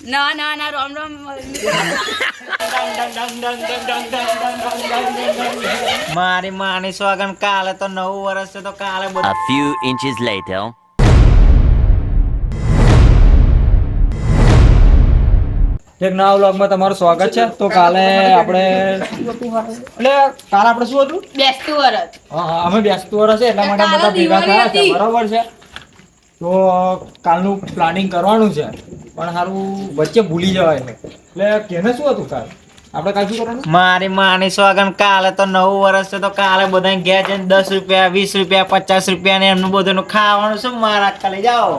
ના ના ના રામ રામ. મારી માની સ્વાગન કાલે તો નવું વર્ષ છે તો કાલે બધું A few inches later. એક નવા વ્લોગમાં તમારું સ્વાગત છે. તો કાલે આપણે? એટલે કાલે આપણે શું હતું? બેસતું વરસ. હા, અમે બેસતું વર્ષ છે એટલા માટે બધા ભેગા થયા છે બરોબર છે. તો કાલનું પ્લાનિંગ કરવાનું છે. પણ સારું વચ્ચે ભૂલી જવાય એટલે કેને શું હતું કાલ? આપણે કાલ શું કરવાનું? મારી માની સ્વાગન કાલે તો નવું વર્ષ છે તો કાલે બધા ઘેર જઈને દસ રૂપિયા વીસ રૂપિયા પચાસ રૂપિયા ને એમનું બધું ખાવાનું છે મારા ખાલી જાઓ.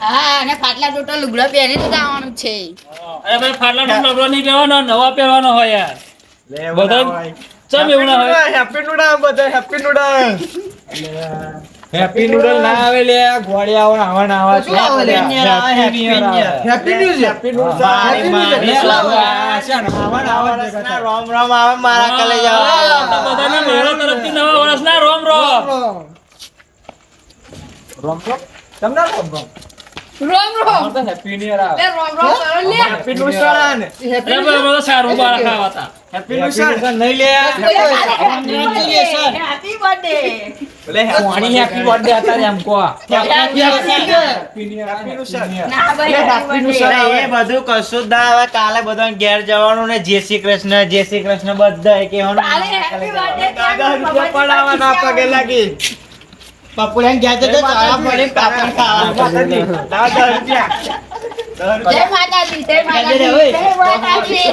હા અને ફાટલા ટોટો લુગડા પહેરી તો જવાનું છે. અરે ભાઈ ફાટલા ટોટો આપણો નહીં પહેરવાનો નવા પહેરવાનો હોય યાર. બધા ચમ એવું ના હોય? હેપી નુડા બધા હેપી નૂડલ હેપી નૂડલ ના આવે લે ગોળિયા આવા ના આવા આવે happy new year happy new year આવા. આવા. રોમ રોમ આવે મારા કાલે જાઓ આ બધાને મેળો તરફથી નવા વર્ષના રોમ રોમ. રોમ રોમ. તમને રોમ રોમ? રોમ રોમ તો હેપી ન્યુ યર આવે એ રોમ રોમ કરો લે હેપી ન્યુ યર આને હેપી ન્યુ યર બધા સારું બાર ખાવા હતા હેપી ન્યુ યર નહીં લે હેપી બર્થડે લે કોણી હેપી બર્થડે હતા એમ કો હેપી ના ભાઈ હેપી ન્યુ યર એ બધું કશું જ ના આવે કાલે બધા ઘેર જવાનું ને જય શ્રી કૃષ્ણ જય શ્રી કૃષ્ણ બધા કહેવાનું કાલે હેપી બર્થડે પડાવવાના પગે લાગી જય માતાજી. જય માતાજી. જય માતાજી.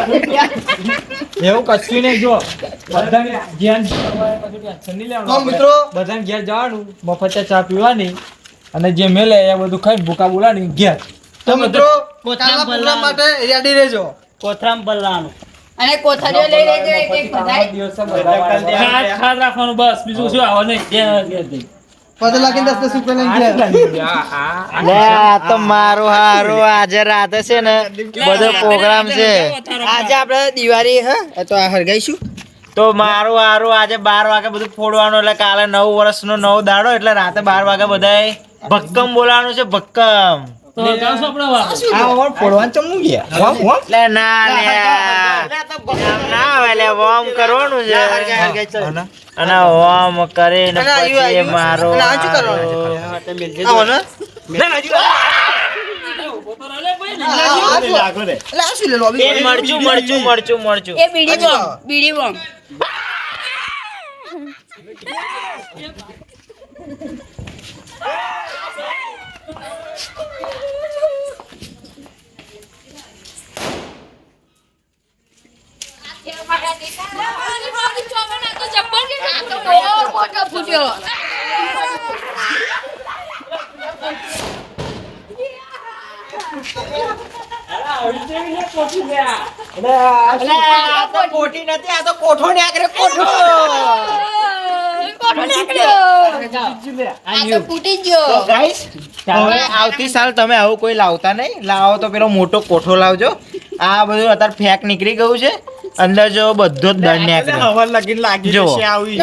એવું કશું નહીં જો બધાને ધ્યાન ટેન્શન નહીં લેવાનું મિત્રો બધાને ઘેર જવાનું મફત ચા પીવાની અને જે મેલે એ બધું ખાઈ ભૂકા બોલાની ઘેર. તો મિત્રો કાલના પ્રોગ્રામ માટે રેડી રહેજો. કોથરામ પલ્લાનું અને કોથળીઓ લઈ લેજો એક એક બધાય દિવસે બધા ખાટ ખાટ રાખવાનું બસ. બીજું શું આવે નહીં. દસ દસ રૂપિયા લે આ તો મારું હારું. આજે રાતે છે ને બધો પ્રોગ્રામ છે. આજે આપણે દિવાળી હા? તો આ હરગાઈશું તો મારું હારું આજે બાર વાગે બધું ફોડવાનું એટલે કાલે નવ વર્ષનો નવ દાડો એટલે રાતે બાર વાગે બધાય ભક્કમ બોલાવાનું છે ભક્કમ. તો જાઓ આપણે આ ઓર ફોડવાનું ચમનું ગયા? વમ વમ લે ના લે. ના આવે લે વોમ કરવાનું છે. અને? વોમ કરીને પછી મારો અને શું કરવાનું? ને એટલે આ શું લે લોબી એ મરચું મરચું મરચું મરચું. એ બીડી બોમ્બ બીડી તો કોઠી નથી આ તો કોઠો ને આગળ કોઠો ફૂટી ગયો ગાઈસ હવે આવતી સાલ તમે આવું કોઈ લાવતા નહીં. લાવો તો પેલો મોટો કોઠો લાવજો. આ બધું અત્યારે ફેક નીકળી ગયું છે. અંદર જો બધો જ દંડ નીકળ્યો. લગીન લાગી. જશે આવી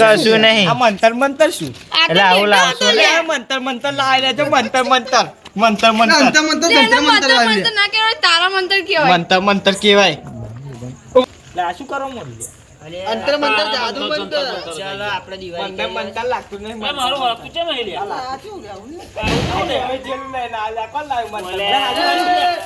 કશું નહીં. આ મંતર મંતર શું? એટલે આવું લાવશો. ને મંતર મંતર લાવી લેજો મંતર મંતર. મંતર મંતર. મંતર મંતર ના કહેવાય તારા મંત્ર કહેવાય. મંતર મંતર કેવાય આ શું કરો મોડી અંતર મંતર જાદુ મંતર ચાલો આપણે મંતર મંતર લાગતું નહીં આ મારું વાળું કેમ અહીં લે? આ શું લે આવું લે? હવે જેલું કોણ લાવ્યું મંતર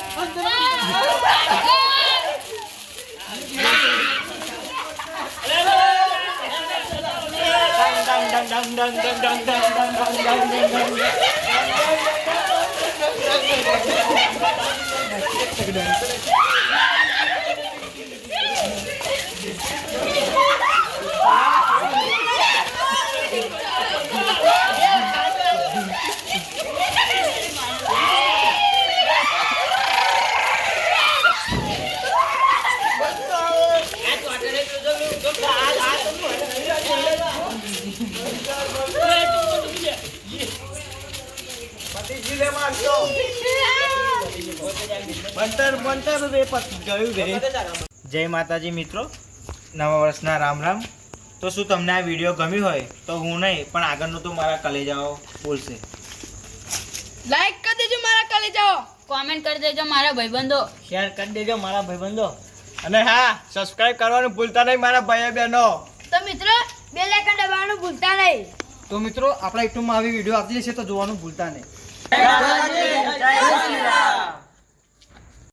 રે ગયું જય માતાજી મિત્રો. નવા વર્ષના રામ રામ. તો શું તમને આ વીડિયો ગમ્યો હોય? તો હું નહીં પણ આગળનું તો મારા કલેજાઓ બોલશે. લાઈક કરી દેજો મારા કલેજાઓ. કોમેન્ટ કરી દેજો મારા ભાઈબંધો. શેર કરી દેજો મારા ભાઈબંધો. અને હા સબસ્ક્રાઇબ કરવાનું ભૂલતા નહીં મારા ભાઈઓ બહેનો. તો મિત્રો બેલ આઇકન દબાવવાનું ભૂલતા નહીં. તો મિત્રો આપણા યુટ્યુબમાં આવી વીડિયો આવતી હશે તો જોવાનું ભૂલતા નહીં. 네, 대단히 잘했습니다.